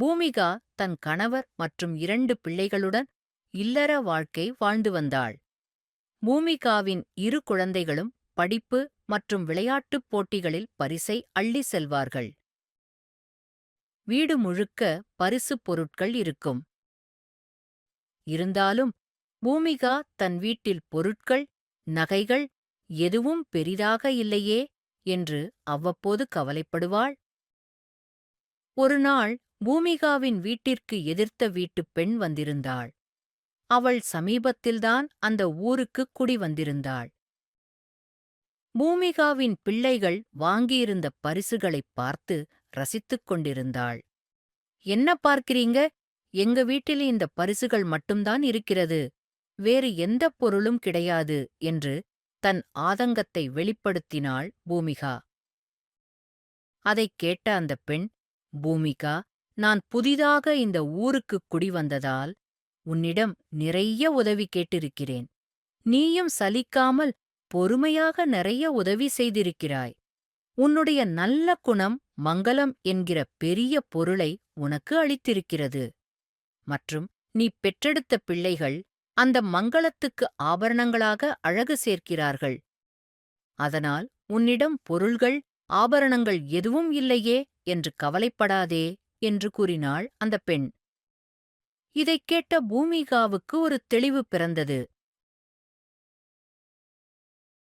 பூமிகா தன் கணவர் மற்றும் இரண்டு பிள்ளைகளுடன் இல்லற வாழ்க்கை வாழ்ந்து வந்தாள். பூமிகாவின் இரு குழந்தைகளும் படிப்பு மற்றும் விளையாட்டுப் போட்டிகளில் பரிசை அள்ளி செல்வார்கள். வீடு முழுக்க பரிசுப் பொருட்கள் இருக்கும். இருந்தாலும் பூமிகா தன் வீட்டில் பொருட்கள் நகைகள் எதுவும் பெரிதாக இல்லையே என்று அவ்வப்போது கவலைப்படுவாள். ஒரு நாள் பூமிகாவின் வீட்டிற்கு எதிர்த்த வீட்டுப் பெண் வந்திருந்தாள். அவள் சமீபத்தில்தான் அந்த ஊருக்கு குடி வந்திருந்தாள். பூமிகாவின் பிள்ளைகள் வாங்கியிருந்த பரிசுகளைப் பார்த்து ரசித்துக் கொண்டிருந்தாள். என்ன பார்க்கிறீங்க? எங்க வீட்டிலே இந்த பரிசுகள் மட்டும்தான் இருக்கிறது. வேறு எந்தப் பொருளும் கிடையாது என்று தன் ஆதங்கத்தை வெளிப்படுத்தினாள் பூமிகா. அதைக் கேட்ட அந்தப் பெண் பூமிகா நான் புதிதாக இந்த ஊருக்குக் குடிவந்ததால் உன்னிடம் நிறைய உதவி கேட்டிருக்கிறேன். நீயும் சலிக்காமல் பொறுமையாக நிறைய உதவி செய்திருக்கிறாய். உன்னுடைய நல்ல குணம் மங்களம் என்கிற பெரிய பொருளை உனக்கு அளித்திருக்கிறது. மற்றும் நீ பெற்றெடுத்த பிள்ளைகள் அந்த மங்களத்துக்கு ஆபரணங்களாக அழகு சேர்க்கிறார்கள். அதனால் உன்னிடம் பொருள்கள் ஆபரணங்கள் எதுவும் இல்லையே என்று கவலைப்படாதே. என்று கூறினாள் அந்தப் பெண். இதைக் கேட்ட பூமிகாவுக்கு ஒரு தெளிவு பிறந்தது.